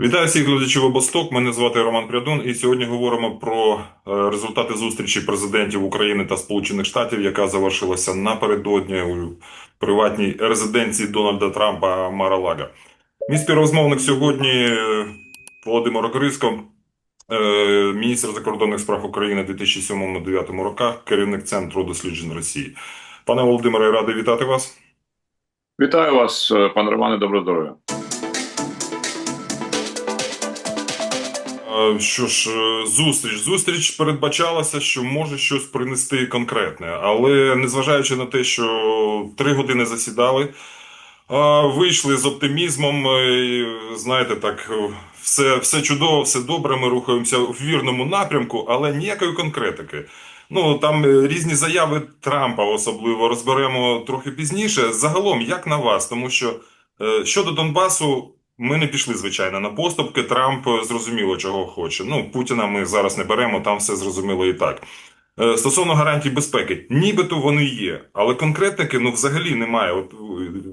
Вітаю всіх глядачів обосток. Мене звати Роман Прядун, і сьогодні говоримо про е, результати зустрічі президентів України та Сполучених Штатів, яка завершилася напередодні у приватній резиденції Дональда Трампа Мара-Лаго. Мій співрозмовник сьогодні е, Володимир Окриско, е, міністр закордонних справ України у 2007-2009 роках, керівник Центру досліджень Росії. Пане Володимире, радий вітати вас. Вітаю вас, пане Романе, доброго здоров'я. Що ж, е, зустріч. Зустріч передбачалася, що може щось принести конкретне, але незважаючи на те, що три години засідали, вийшли з оптимізмом. е, Знаєте, так, е, все, все чудово, все добре. Ми рухаємося в вірному напрямку, але ніякої конкретики. Ну там е, різні заяви Трампа особливо розберемо трохи пізніше. Загалом, як на вас, тому що е, щодо Донбасу. Ми не пішли, звичайно, на поступки. Трамп е, зрозуміло, чого хоче. Ну, Путіна ми зараз не беремо, там все зрозуміло і так. Е, Стосовно гарантій безпеки, нібито вони є, але конкретники ну взагалі немає. От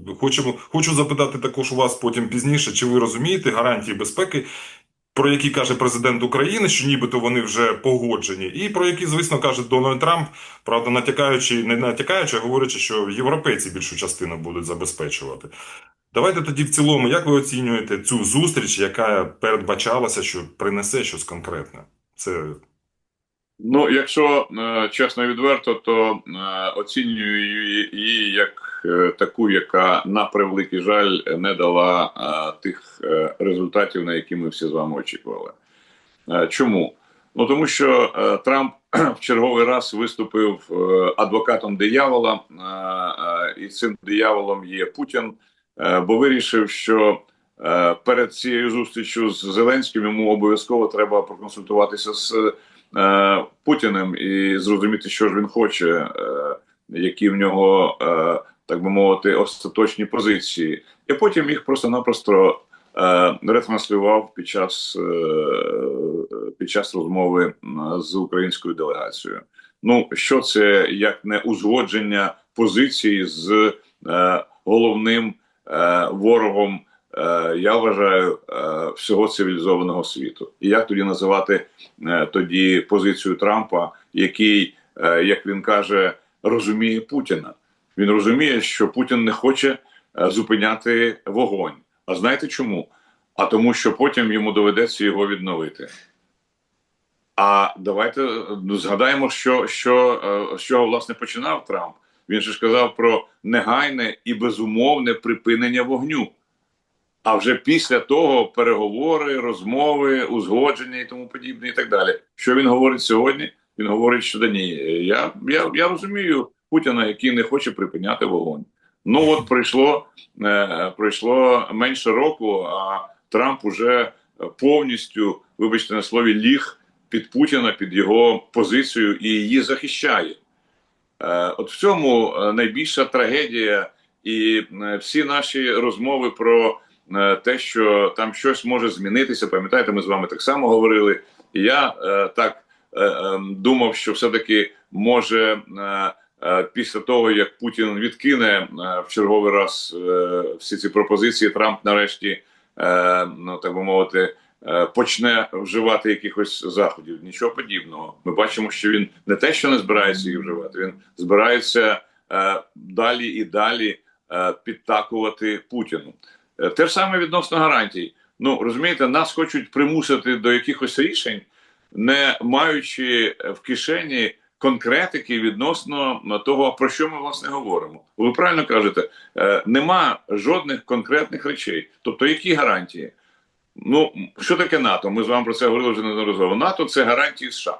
е, хочемо, хочу запитати також у вас потім пізніше, чи ви розумієте гарантії безпеки, про які каже президент України, що нібито вони вже погоджені, і про які, звісно, каже Дональд Трамп, правда, натякаючи, не натякаючи, а говорячи, що європейці більшу частину будуть забезпечувати. Давайте тоді в цілому, як ви оцінюєте цю зустріч, яка передбачалася, що принесе щось конкретне? Це Ну, якщо е, чесно і відверто, то е, оцінюю її- як е, таку, яка на превеликий жаль не дала е, тих е, результатів, на які ми всі з вами очікували. Е, Чому? Ну тому що е, Трамп в черговий раз виступив е, адвокатом диявола, е, е, і цим дияволом є Путін, бо вирішив, що е, перед цією зустрічю з Зеленським йому обов'язково треба проконсультуватися з е, Путіним і зрозуміти, що ж він хоче, е, які в нього, е, так би мовити, остаточні позиції, і потім їх просто-напросто е, ретранслював під час, е, під час розмови з українською делегацією. Ну, що це як не узгодження позиції з е, головним е, ворогом, е, я вважаю, е, всього цивілізованого світу. І як тоді називати е, тоді позицію Трампа, який, е, як він каже, розуміє Путіна? Він розуміє, що Путін не хоче е, зупиняти вогонь. А знаєте чому? А тому, що потім йому доведеться його відновити. А давайте ну, згадаємо, що, що, е, чого власне починав Трамп. Він же ж казав про негайне і безумовне припинення вогню. А вже після того переговори, розмови, узгодження і тому подібне, і так далі. Що він говорить сьогодні? Він говорить, що да ні, я, я, я розумію Путіна, який не хоче припиняти вогонь. Ну от пройшло, е, пройшло менше року, а Трамп уже повністю, вибачте на слові, ліг під Путіна, під його позицію і її захищає. Е, От в цьому е, найбільша трагедія, і е, всі наші розмови про те, що там щось може змінитися. Пам'ятаєте, ми з вами так само говорили. І я так думав, що все-таки може після того, як Путін відкине в черговий раз всі ці пропозиції, Трамп нарешті, ну так би мовити. Е, Почне вживати якихось заходів, нічого подібного. Ми бачимо, що він не те, що не збирається їх вживати, він збирається е, далі і далі е, підтакувати Путіну. Те ж саме відносно гарантій. Ну розумієте, нас хочуть примусити до якихось рішень, не маючи в кишені конкретики відносно того, про що ми власне говоримо. Ви правильно кажете, нема жодних конкретних речей. Тобто, які гарантії? Ну, що таке НАТО? Ми з вами про це говорили вже неодноразово. НАТО це гарантії США.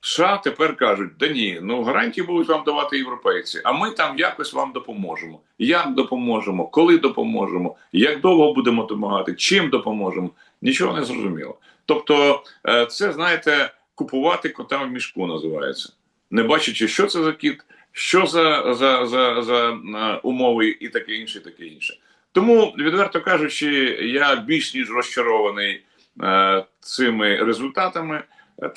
США тепер кажуть, да ні, ну гарантії будуть вам давати європейці, а ми там якось вам допоможемо. Як допоможемо, коли допоможемо, як довго будемо допомагати, чим допоможемо, нічого не зрозуміло. Тобто, е, це знаєте, купувати кота в мішку називається, не бачачи, що це за кіт, що за, за, за, за е, умови і таке інше, і таке інше. Тому, відверто кажучи, я більш ніж розчарований е, цими результатами.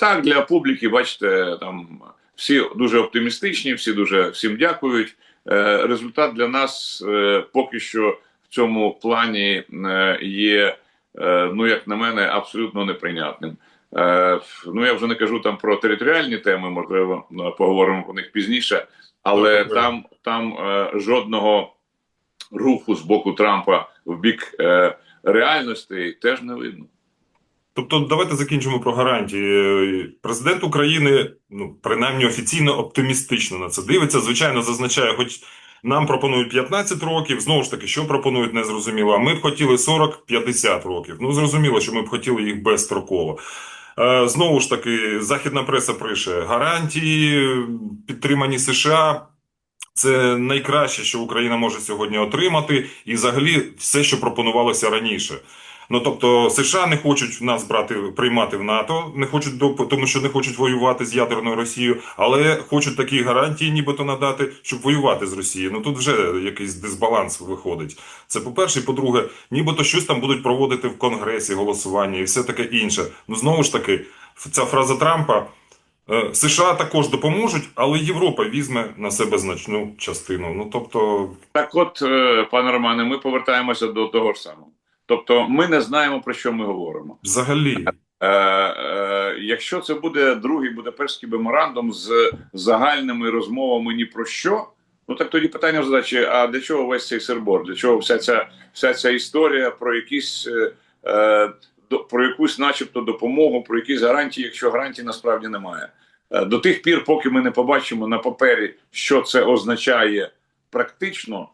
Так, для публіки, бачите, там всі дуже оптимістичні, всі дуже всім дякують. Е, результат для нас е, поки що в цьому плані е, є е, ну як на мене, абсолютно неприйнятним. Е, Ну я вже не кажу там про територіальні теми, можливо, е, поговоримо про них пізніше, але Добре. там, там е, жодного руху з боку Трампа в бік е, реальності теж не видно. Тобто, давайте закінчимо про гарантії. Президент України, ну принаймні офіційно оптимістично на це дивиться. Звичайно, зазначає, хоч нам пропонують 15 років. Знову ж таки, що пропонують, не зрозуміло. А ми б хотіли 40-50 років. Ну зрозуміло, що ми б хотіли їх безстроково. Е, Знову ж таки, західна преса пише: гарантії підтримані США. Це найкраще, що Україна може сьогодні отримати, і взагалі все, що пропонувалося раніше. Ну тобто США не хочуть нас брати приймати в НАТО, не хочуть до тому, що не хочуть воювати з ядерною Росією, але хочуть такі гарантії, нібито надати, щоб воювати з Росією. Ну тут вже якийсь дисбаланс виходить. Це по-перше, і по-друге, нібито щось там будуть проводити в Конгресі голосування і все таке інше. Ну знову ж таки, ця фраза Трампа. Е, США також допоможуть, але Європа візьме на себе значну частину. Ну тобто, Так, от, е, пане Романе, ми повертаємося до того ж самого. Тобто, ми не знаємо про що ми говоримо. взагалі, Е, е, якщо це буде другий Будапештський меморандум з загальними розмовами ні про що, ну так тоді питання в задачі: а для чого весь цей сербор? Для чого вся ця вся ця історія про якісь е, е, про якусь, начебто, допомогу, про якісь гарантії, якщо гарантій насправді немає? Е, до тих пір, поки ми не побачимо на папері, що це означає практично.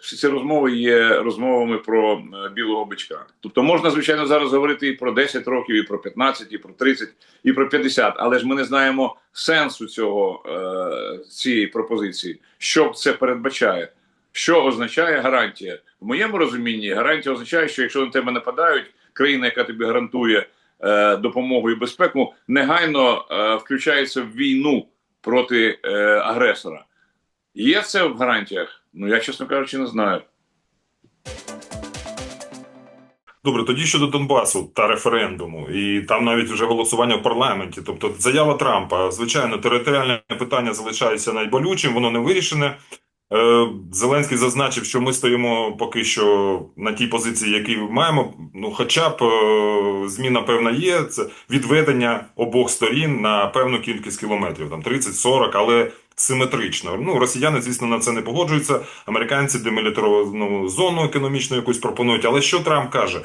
Всі ці розмови є розмовами про е, білого бичка. Тобто можна, звичайно, зараз говорити і про 10 років, і про 15, і про 30, і про 50, але ж ми не знаємо сенсу цього е, цієї пропозиції, що це передбачає, що означає гарантія. В моєму розумінні гарантія означає, що якщо на тебе нападають, країна, яка тобі гарантує е, допомогу і безпеку, негайно е, включається в війну проти е, агресора. Є це в гарантіях? Ну я чесно кажучи, не знаю. Добре, тоді щодо Донбасу та референдуму, і там навіть вже голосування в парламенті. Тобто, заява Трампа, звичайно, територіальне питання залишається найболючим, воно не вирішене. Е, Зеленський зазначив, що ми стоїмо поки що на тій позиції, які маємо. Ну, хоча б е, зміна певна є. Це відведення обох сторін на певну кількість кілометрів, там 30-40, але симетрично. Ну, росіяни, звісно, на це не погоджуються. Американці демілітаровану зону економічну якусь пропонують. Але що Трамп каже?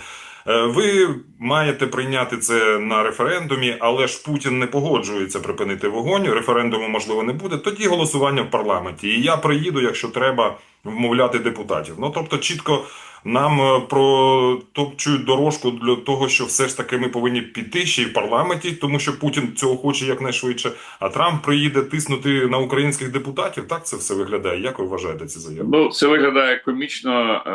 Е, Ви маєте прийняти це на референдумі, але ж Путін не погоджується припинити вогонь. Референдуму можливо не буде. Тоді голосування в парламенті. І я приїду, якщо треба вмовляти депутатів. Ну тобто, чітко нам е, протопчують дорожку для того, що все ж таки ми повинні піти ще й в парламенті, тому що Путін цього хоче якнайшвидше. А Трамп приїде тиснути на українських депутатів. Так це все виглядає. Як ви вважаєте ці заяви? Ну це виглядає комічно, е,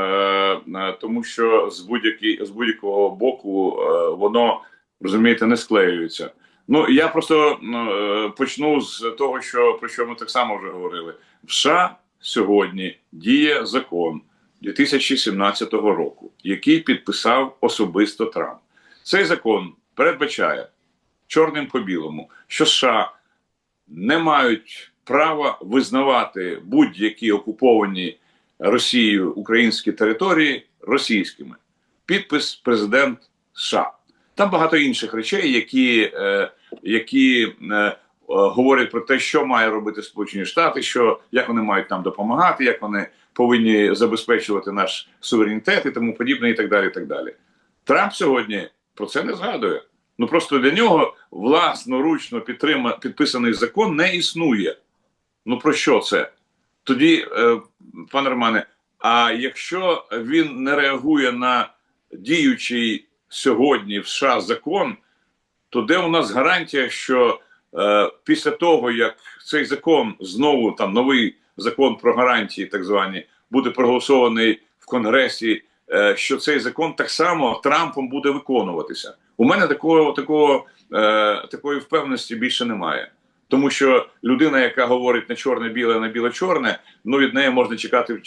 е, тому що з будь-який з будь-якого боку воно розумієте не склеюється. Ну я просто е, почну з того, що про що ми так само вже говорили. В США сьогодні діє закон 2017 року, який підписав особисто Трамп. Цей закон передбачає чорним по білому, що США не мають права визнавати будь-які окуповані Росією українські території російськими. Підпис президент США. Там багато інших речей, які, е, які е, е, говорять про те, що має робити Сполучені Штати, що як вони мають нам допомагати, як вони повинні забезпечувати наш суверенітет і тому подібне, і так далі. І так далі. Трамп сьогодні про це не згадує. Ну просто для нього власноручно підтрима, підписаний закон не існує. Ну про що це? Тоді, е, пане Романе, а якщо він не реагує на діючий сьогодні в США закон, то де у нас гарантія, що е, після того, як цей закон знову там новий закон про гарантії, так звані, буде проголосований в Конгресі, е, що цей закон так само Трампом буде виконуватися? У мене такого, такого, е, такої впевненості більше немає. Тому що людина, яка говорить на чорне-біле, на біле-чорне, ну від неї можна чекати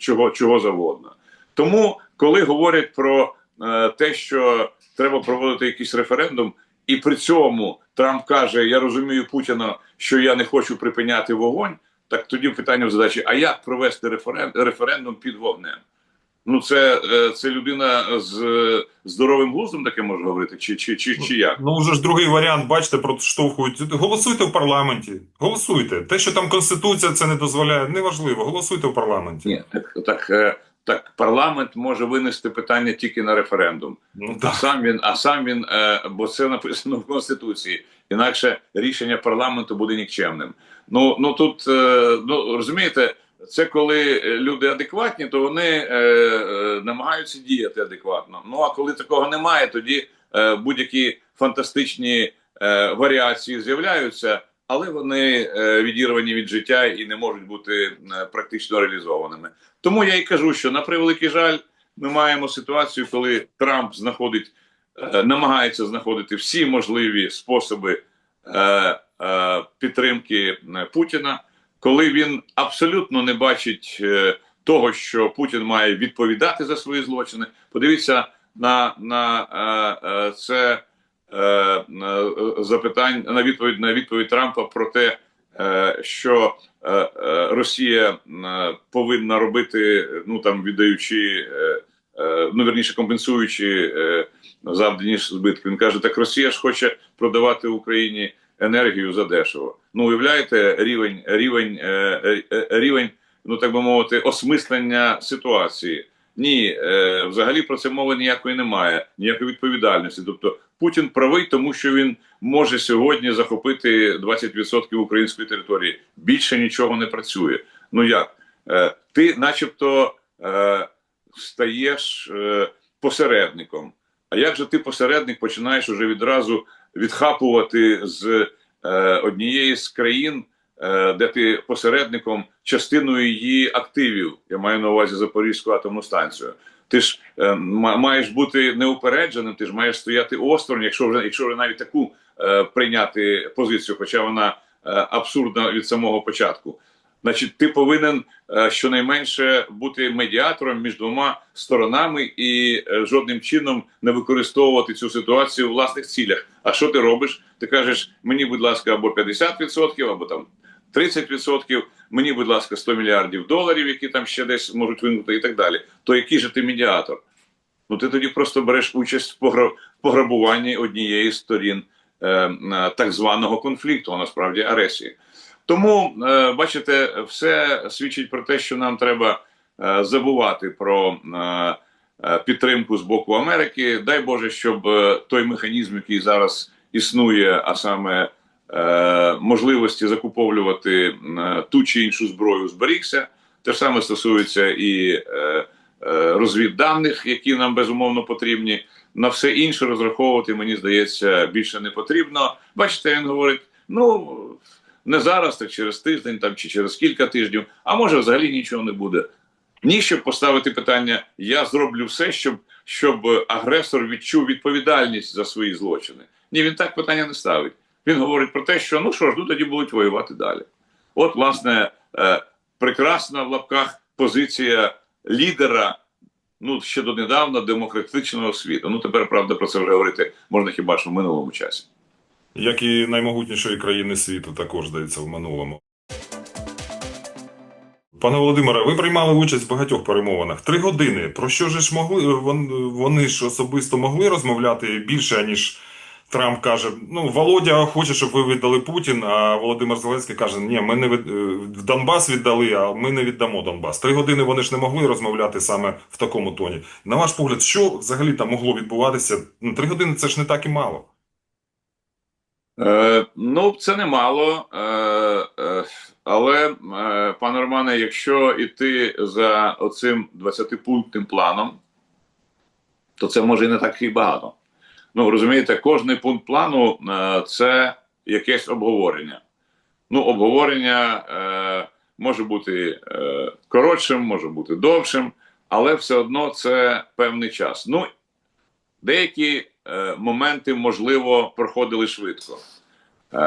чого, чого завгодно. Тому, коли говорять про е, те, що треба проводити якийсь референдум, і при цьому Трамп каже: Я розумію Путіна, що я не хочу припиняти вогонь. Так тоді питання в задачі: а як провести референ- референдум під вогнем? Ну, це, е, це людина з е, здоровим глуздом таке може говорити, чи, чи, чи, чи як? Ну, вже ж другий варіант, бачите, проштовхують. Голосуйте в парламенті. Голосуйте. Те, що там Конституція це не дозволяє, неважливо. Голосуйте в парламенті. Ні, так, так, е, так парламент може винести питання тільки на референдум. Ну, А так. сам він, а сам він, е, бо це написано в Конституції. Інакше рішення парламенту буде нікчемним. Ну, ну тут, е, ну розумієте, це коли люди адекватні, то вони е, е, намагаються діяти адекватно. Ну а коли такого немає, тоді е, будь-які фантастичні е, варіації з'являються, але вони е, відірвані від життя і не можуть бути е, практично реалізованими. Тому я і кажу, що на превеликий жаль, ми маємо ситуацію, коли Трамп знаходить, е, намагається знаходити всі можливі способи е, е, підтримки Путіна, коли він абсолютно не бачить того, що Путін має відповідати за свої злочини. Подивіться на, на це запитання на відповідь на відповідь Трампа про те, що е, е, Росія е, повинна робити, ну там віддаючи, е, е, ну верніше компенсуючи е, завдані збитки. Він каже: так Росія ж хоче продавати Україні енергію за дешево. Ну уявляєте рівень, рівень, е, е, рівень, ну так би мовити, осмислення ситуації. Ні, е, взагалі про це мови ніякої немає, ніякої відповідальності. Тобто Путін правий, тому що він може сьогодні захопити 20% української території. Більше нічого не працює. Ну як? Е, ти, начебто, е, стаєш е, посередником. А як же ти посередник починаєш уже відразу відхапувати з е, однієї з країн, де ти посередником частиною її активів? Я маю на увазі Запорізьку атомну станцію. Ти ж е, маєш бути неупередженим, ти ж маєш стояти осторонь, якщо вже якщо вже навіть таку е, прийняти позицію, хоча вона е, абсурдна від самого початку. Значить, ти повинен е, щонайменше бути медіатором між двома сторонами і е, жодним чином не використовувати цю ситуацію у власних цілях. А що ти робиш? Ти кажеш, мені, будь ласка, або 50%, або там 30%, мені, будь ласка, 100 мільярдів доларів, які там ще десь можуть винути, і так далі. То який же ти медіатор? Ну ти тоді просто береш участь в погра- в пограбуванні однієї з сторін е, е, так званого конфлікту, а насправді агресії. Тому, е, бачите, все свідчить про те, що нам треба е, забувати про е, е, підтримку з боку Америки. Дай Боже, щоб е, той механізм, який зараз існує, а саме можливості закуповлювати е, ту чи іншу зброю, зберігся. Те ж саме стосується і е, е, розвідданих, які нам безумовно потрібні. На все інше розраховувати, мені здається, більше не потрібно. Бачите, він говорить: ну не зараз, так через тиждень там чи через кілька тижнів, а може взагалі нічого не буде. Ні, щоб поставити питання, я зроблю все, щоб, щоб агресор відчув відповідальність за свої злочини. Ні, він так питання не ставить. Він говорить про те, що ну що ж, ну тоді будуть воювати далі. От, власне, е, прекрасна в лапках позиція лідера. Ну, ще донедавна демократичного світу. Ну тепер правда про це вже говорити можна хіба що в минулому часі. Як і наймогутнішої країни світу, також здається в минулому. Пане Володимире, ви приймали участь в багатьох перемовинах. Три години. Про що ж могли вони ж особисто могли розмовляти більше, ніж Трамп каже: ну, Володя хоче, щоб ви віддали Путін, а Володимир Зеленський каже: Ні, ми не від... Донбас віддали, а ми не віддамо Донбас. Три години вони ж не могли розмовляти саме в такому тоні. На ваш погляд, що взагалі там могло відбуватися? Ну, три години це ж не так і мало. Е, ну, це немало. Е, е, але, е, пане Романе, якщо йти за оцим 20-пунктним планом, то це може і не так і багато. Ну, розумієте, кожний пункт плану е, це якесь обговорення. Ну, обговорення е, може бути е, коротшим, може бути довшим, але все одно це певний час. Ну, деякі е, моменти, можливо, проходили швидко. Е,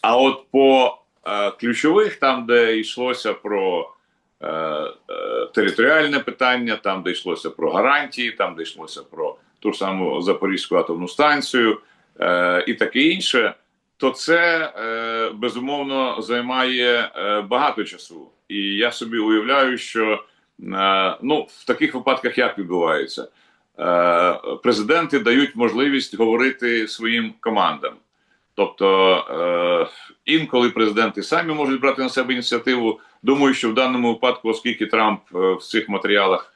а от по е, ключових, там, де йшлося про е, е, територіальне питання, там, де йшлося про гарантії, там, де йшлося про ту ж саму Запорізьку атомну станцію е, і таке інше, то це е, безумовно займає е, багато часу. І я собі уявляю, що е, ну, в таких випадках як відбувається? Е, президенти дають можливість говорити своїм командам. Тобто інколи президенти самі можуть брати на себе ініціативу. Думаю, що в даному випадку, оскільки Трамп в цих матеріалах,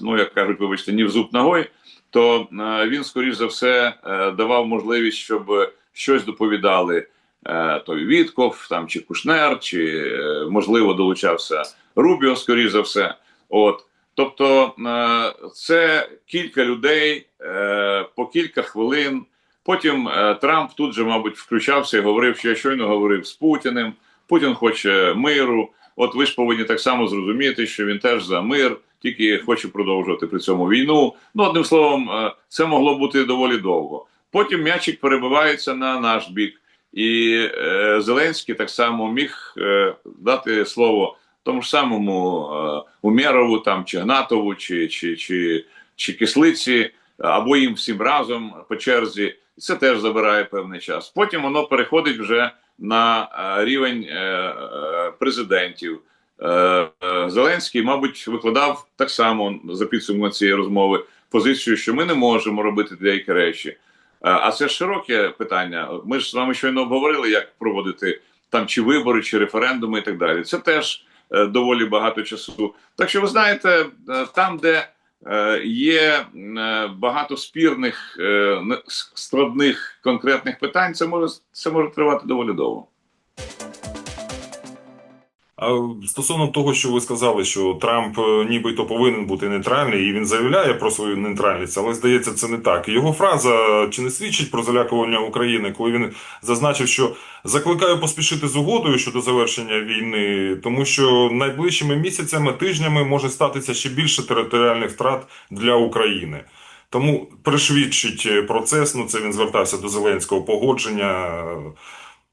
ну як кажуть, вибачте, ні в зуб ногой, то е, він, скоріш за все, е, давав можливість, щоб щось доповідали е, той Вітков, там чи Кушнер, чи можливо долучався Рубіо, скоріш за все. От. Тобто це кілька людей по кілька хвилин. Потім Трамп тут же, мабуть, включався і говорив, що я щойно говорив з Путіним. Путін хоче миру. От ви ж повинні так само зрозуміти, що він теж за мир, тільки хоче продовжувати при цьому війну. Ну, одним словом, е, це могло бути доволі довго. Потім м'ячик перебивається на наш бік, і е, Зеленський так само міг е, дати слово тому ж самому е, Умєрову, там чи Гнатову, чи, чи, чи, чи Кислиці, або їм всім разом по черзі. Це теж забирає певний час. Потім воно переходить вже на е, рівень е, е, президентів. Зеленський, мабуть, викладав так само за підсумком цієї розмови позицію, що ми не можемо робити деякі речі. А це широке питання. Ми ж з вами щойно обговорили, як проводити там чи вибори, чи референдуми, і так далі. Це теж доволі багато часу. Так що ви знаєте, там, де є е, багато спірних е, складних конкретних питань, це може це може тривати доволі довго. Стосовно того, що ви сказали, що Трамп е, нібито повинен бути нейтральний, і він заявляє про свою нейтральність, але здається, це не так. Його фраза чи не свідчить про залякування України, коли він зазначив, що закликаю поспішити з угодою щодо завершення війни, тому що найближчими місяцями, тижнями може статися ще більше територіальних втрат для України. Тому пришвидшить е, процес. Ну це він звертався до Зеленського погодження.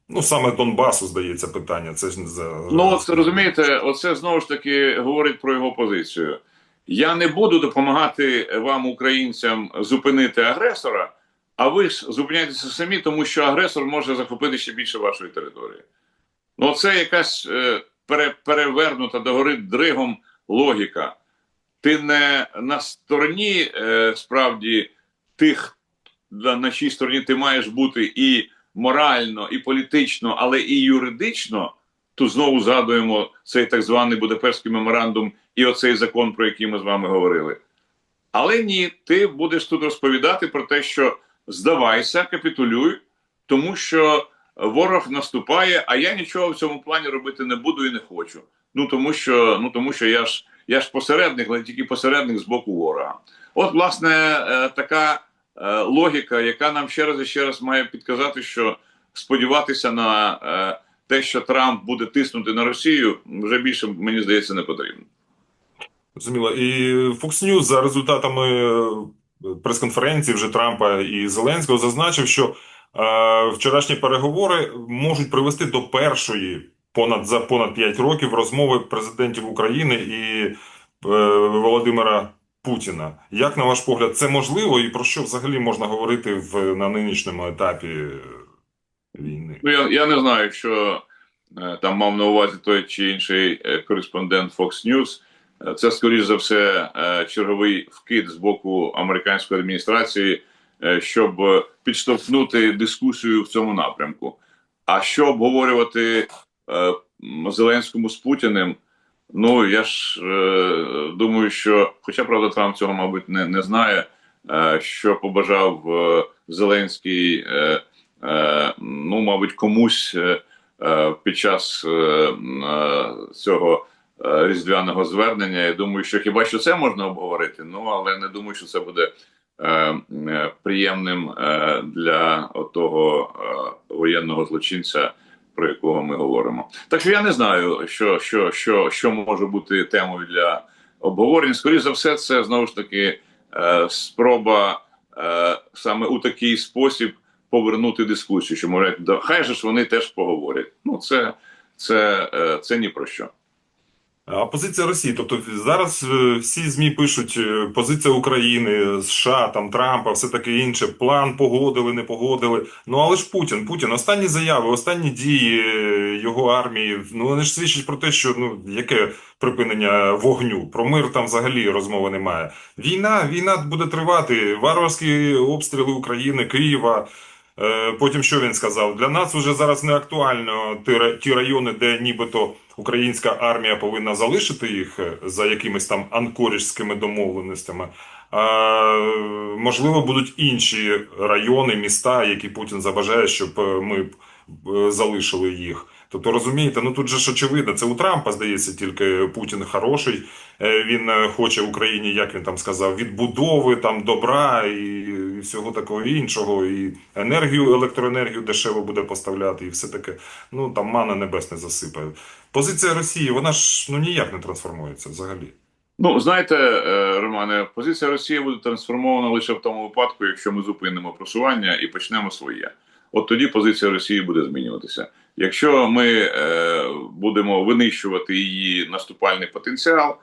Ну саме Донбасу здається питання. Це ж не за Ну, от розумієте, оце знову ж таки говорить про його позицію. Я не буду допомагати вам, українцям, зупинити агресора, а ви ж зупиняйтеся самі, тому що агресор може захопити ще більше вашої території. Ну, це якась е, пере, перевернута догори дригом логіка. Ти не на стороні е, справді тих, на чій стороні ти маєш бути і морально, і політично, але і юридично. Тут знову згадуємо цей так званий Будапештський меморандум і оцей закон, про який ми з вами говорили. Але ні, ти будеш тут розповідати про те, що здавайся, капітулюй, тому що ворог наступає, а я нічого в цьому плані робити не буду і не хочу. Ну тому що, ну тому що я ж я ж посередник, але тільки посередник з боку ворога. От, власне, е, така логіка, яка нам ще раз і ще раз має підказати, що сподіватися на е, те, що Трамп буде тиснути на Росію, вже більше мені здається не потрібно. Зрозуміло. І Fox News за результатами е, прес-конференції вже Трампа і Зеленського зазначив, що е, вчорашні переговори можуть привести до першої понад за понад 5 років розмови президентів України і е, Володимира Путіна. Як на ваш погляд, це можливо, і про що взагалі можна говорити в на нинішньому етапі е, війни? Ну я, я не знаю, що е, там мав на увазі той чи інший е, кореспондент Fox News. Це, скоріш за все, черговий вкид з боку американської адміністрації, щоб підштовхнути дискусію в цьому напрямку. А що обговорювати Зеленському з Путіним? Ну я ж е, думаю, що, хоча правда, Трамп цього, мабуть, не, не знає, е, що побажав е, Зеленський, е, е, ну, мабуть, комусь е, е, під час е, е, цього е, різдвяного звернення. Я думаю, що хіба що це можна обговорити? Ну але не думаю, що це буде е, е, приємним е, для того е, воєнного злочинця, про якого ми говоримо. Так що я не знаю, що, що, що, що може бути темою для обговорень. Скоріше за все, це знову ж таки е, спроба е, саме у такий спосіб повернути дискусію, що да, хай же ж вони теж поговорять. Ну, це, це, е, це ні про що. А позиція Росії, тобто зараз е, всі ЗМІ пишуть е, позиція України, США, там Трампа, все таке інше. План погодили, не погодили. Ну але ж Путін, Путін, останні заяви, останні дії е, його армії. Ну вони ж свідчать про те, що ну яке припинення вогню. Про мир там взагалі розмови немає. Війна, війна буде тривати. Варварські обстріли України, Києва. Е, Потім що він сказав? Для нас вже зараз не актуально ті, ра- ті райони, де нібито українська армія повинна залишити їх е, за якимись там анкоріжськими домовленостями. А, можливо, будуть інші райони, міста, які Путін забажає, щоб е, ми е, залишили їх. Тобто розумієте, ну тут же ж очевидно, це у Трампа здається тільки Путін хороший. Е, Він е, хоче Україні, як він там сказав, відбудови, там добра і, всього такого іншого, і енергію, електроенергію дешево буде поставляти, і все таке. Ну там мана небесне засипає. Позиція Росії, вона ж ну ніяк не трансформується взагалі. Ну, знаєте, е, Романе, позиція Росії буде трансформована лише в тому випадку, якщо ми зупинимо просування і почнемо своє. От тоді позиція Росії буде змінюватися. Якщо ми е, будемо винищувати її наступальний потенціал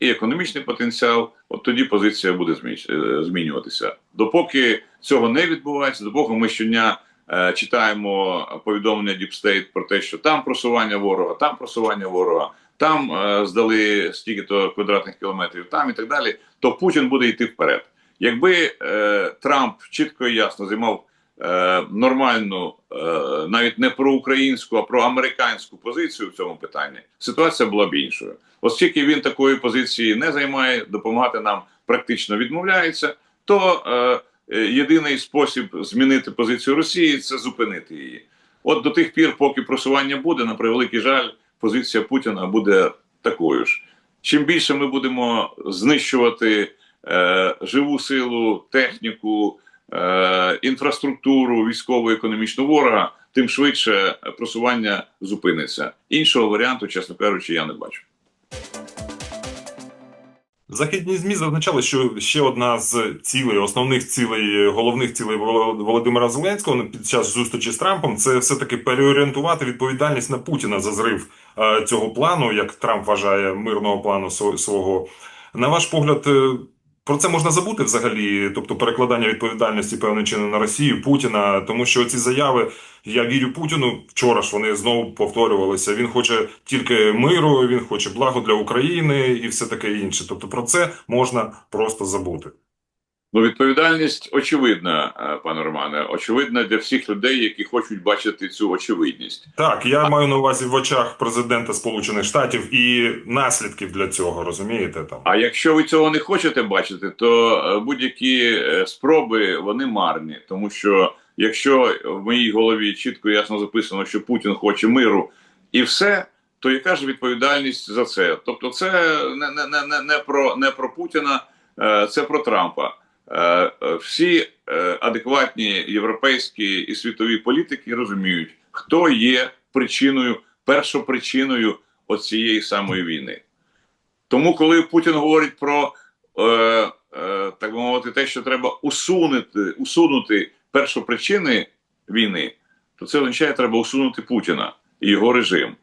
і економічний потенціал, от тоді позиція буде е, змінюватися. Допоки цього не відбувається, допоки ми щодня е, читаємо повідомлення State про те, що там просування ворога, там просування ворога, там е, здали стільки-то квадратних кілометрів, там і так далі, то Путін буде йти вперед. Якби е, Трамп чітко і ясно займав е, нормальну, е, навіть не про українську, а про американську позицію в цьому питанні, ситуація була б іншою. Оскільки він такої позиції не займає, допомагати нам практично відмовляється, то е, єдиний спосіб змінити позицію Росії це зупинити її. От до тих пір, поки просування буде, на превеликий жаль, позиція Путіна буде такою ж. Чим більше ми будемо знищувати е, живу силу, техніку, е, інфраструктуру, військову економічну ворога, тим швидше просування зупиниться. Іншого варіанту, чесно кажучи, я не бачу. Західні ЗМІ зазначали, що ще одна з цілей, основних цілей, головних цілей Володимира Зеленського під час зустрічі з Трампом це все-таки переорієнтувати відповідальність на Путіна за зрив е, цього плану, як Трамп вважає мирного плану свого. На ваш погляд, е, про це можна забути взагалі, тобто перекладання відповідальності певним чином на Росію, Путіна, тому що ці заяви я вірю Путіну. Вчора ж вони знову повторювалися. Він хоче тільки миру, він хоче благо для України і все таке інше. Тобто про це можна просто забути. Ну, відповідальність очевидна, е, пане Романе, очевидна для всіх людей, які хочуть бачити цю очевидність. Так, я маю на увазі в очах президента Сполучених Штатів і наслідків для цього, розумієте там. А якщо ви цього не хочете бачити, то е, будь-які е, спроби вони марні, тому що якщо в моїй голові чітко і ясно записано, що Путін хоче миру і все, то яка ж відповідальність за це? Тобто, це не, не, не, не, про не про Путіна, це про Трампа. Е, е, Всі е, адекватні європейські і світові політики розуміють, хто є причиною, першопричиною оцієї самої війни. Тому, коли Путін говорить про так би мовити, те, що треба усунути, усунути першопричини війни, то це означає, треба усунути Путіна і його режим.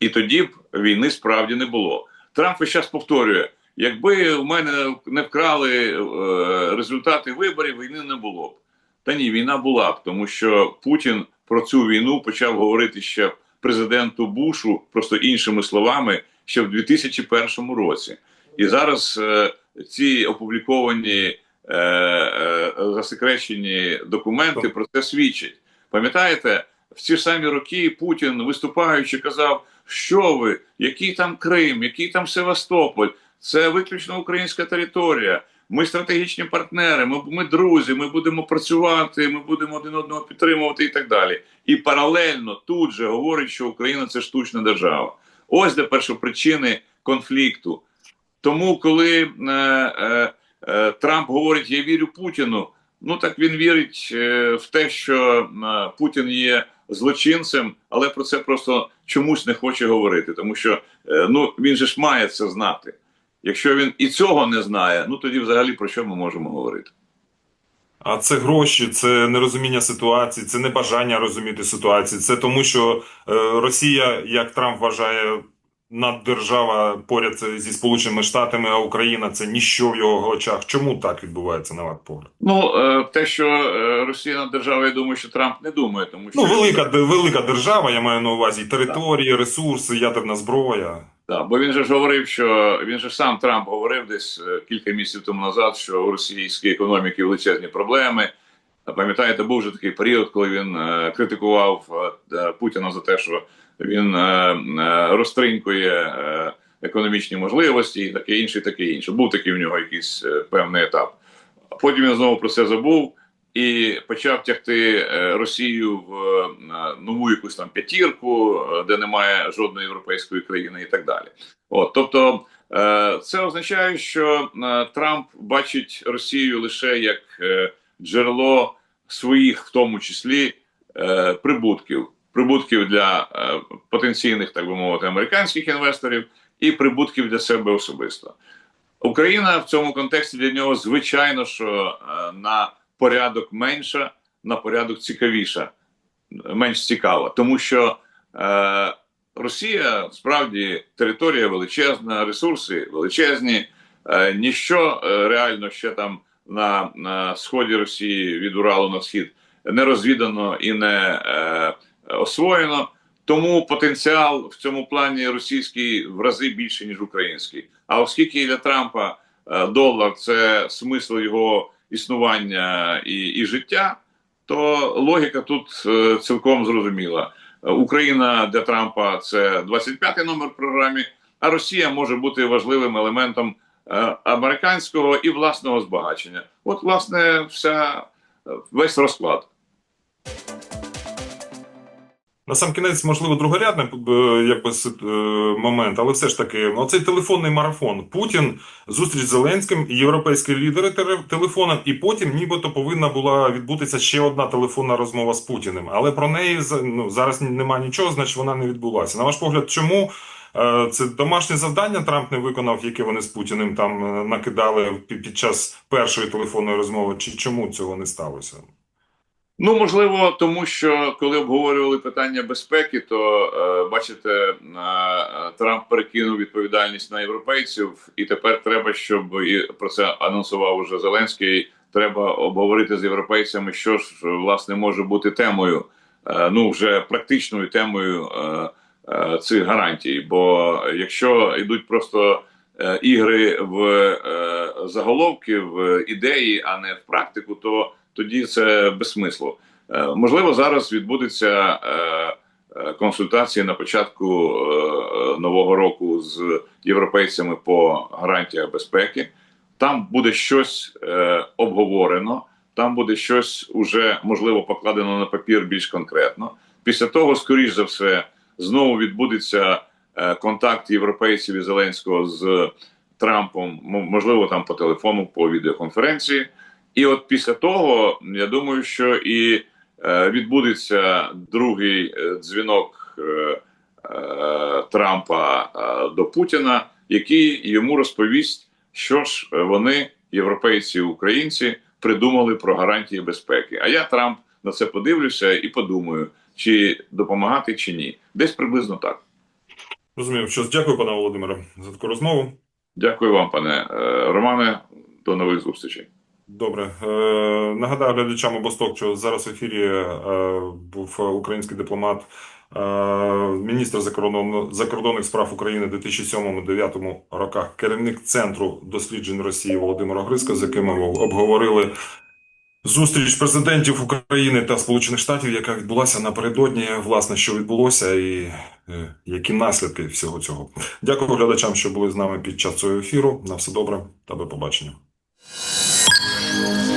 І тоді б війни справді не було. Трамп весь час повторює: якби в мене не вкрали е, результати виборів, війни не було б. Та ні, війна була б, тому що Путін про цю війну почав говорити ще президенту Бушу, просто іншими словами, ще в 2001 році. І зараз е, ці опубліковані е, е, засекречені документи про це свідчать. Пам'ятаєте, в ці самі роки Путін, виступаючи, казав, що ви, який там Крим, який там Севастополь, це виключно українська територія. Ми стратегічні партнери, ми, ми друзі, ми будемо працювати, ми будемо один одного підтримувати і так далі. І паралельно тут же говорить, що Україна це штучна держава. Ось де першопричини конфлікту. Тому, коли е, е, е, Трамп говорить, я вірю Путіну, ну так він вірить е, в те, що е, Путін є злочинцем, але про це просто чомусь не хоче говорити, тому що е, ну він же ж має це знати. Якщо він і цього не знає, ну тоді взагалі про що ми можемо говорити? А це гроші, це нерозуміння ситуації, це небажання розуміти ситуацію. Це тому, що е, Росія, як Трамп вважає, наддержава поряд зі Сполученими Штатами, а Україна це ніщо в його очах. Чому так відбувається на ваш погляд? Ну, е, те, що е, Росія на держава, я думаю, що Трамп не думає, тому що Ну, велика велика держава, я маю на увазі і території, ресурси, ядерна зброя. Да, бо він же ж говорив, що він же сам Трамп говорив десь е, кілька місяців тому назад, що у російській економіки величезні проблеми. Пам'ятаєте, був вже такий період, коли він е, критикував е, е, Путіна за те, що він е, е, розтринькує е, економічні можливості, і таке інше, і таке інше. Був такий в нього якийсь е, певний етап. Потім він знову про це забув і почав тягти е, Росію в е, нову якусь там п'ятірку, е, де немає жодної європейської країни, і так далі. От, тобто, це означає, що Трамп бачить Росію лише як джерело своїх, в тому числі, прибутків, прибутків для потенційних, так би мовити, американських інвесторів, і прибутків для себе особисто. Україна в цьому контексті для нього, звичайно, що на порядок менша, на порядок цікавіша, менш цікава, тому що е, Росія справді територія величезна, ресурси величезні, е, ніщо е, реально ще там на, на сході Росії від Уралу на схід не розвідано і не е, освоєно. Тому потенціал в цьому плані російський в рази більше ніж український. А оскільки для Трампа е, долар це смисл його існування і, і життя, то логіка тут е, цілком зрозуміла. Україна для Трампа це 25-й номер в програмі, а Росія може бути важливим елементом е, американського і власного збагачення. От, власне, вся е, весь розклад. На сам кінець, можливо, другорядний е, сит- е, момент, але все ж таки, оцей телефонний марафон. Путін, зустріч з Зеленським, європейські лідери теле- телефоном, і потім нібито повинна була відбутися ще одна телефонна розмова з Путіним. Але про неї ну, зараз немає нічого, значить вона не відбулася. На ваш погляд, чому е, це домашнє завдання Трамп не виконав, яке вони з Путіним там накидали під час першої телефонної розмови? Чи чому цього не сталося? Ну, можливо, тому що коли обговорювали питання безпеки, то е, бачите, е, Трамп перекинув відповідальність на європейців, і тепер треба, щоб і про це анонсував уже Зеленський. Треба обговорити з європейцями, що ж власне може бути темою, е, ну вже практичною темою цих гарантій. Бо якщо йдуть просто ігри в заголовки, в ідеї, а не в практику, то тоді це без смислу. Е, Можливо, зараз відбудеться е, е, консультації на початку нового року з європейцями по гарантіях безпеки. Там буде щось обговорено, там буде щось уже можливо покладено на папір більш конкретно. Після того, скоріш за все, знову відбудеться контакт європейців і Зеленського з Трампом, можливо, там по телефону, по відеоконференції. І от після того, я думаю, що і е, відбудеться другий е, дзвінок е, Трампа до Путіна, який йому розповість, що ж вони, європейці і українці, придумали про гарантії безпеки. А я Трамп на це подивлюся і подумаю, чи допомагати, чи ні. Десь приблизно так. Розумію, що дякую, пане Володимире, за таку розмову. Дякую вам, пане Романе. До нових зустрічей. Добре. Е, нагадаю глядачам обосток, що зараз в ефірі е, був український дипломат, е, міністр закордонно- закордонних справ України в 2007-2009 роках, керівник Центру досліджень Росії Володимир Огризко, з яким ми обговорили зустріч президентів України та Сполучених Штатів, яка відбулася напередодні, власне, що відбулося і е, які наслідки всього цього. Дякую глядачам, що були з нами під час цього ефіру. На все добре та до побачення. Bye.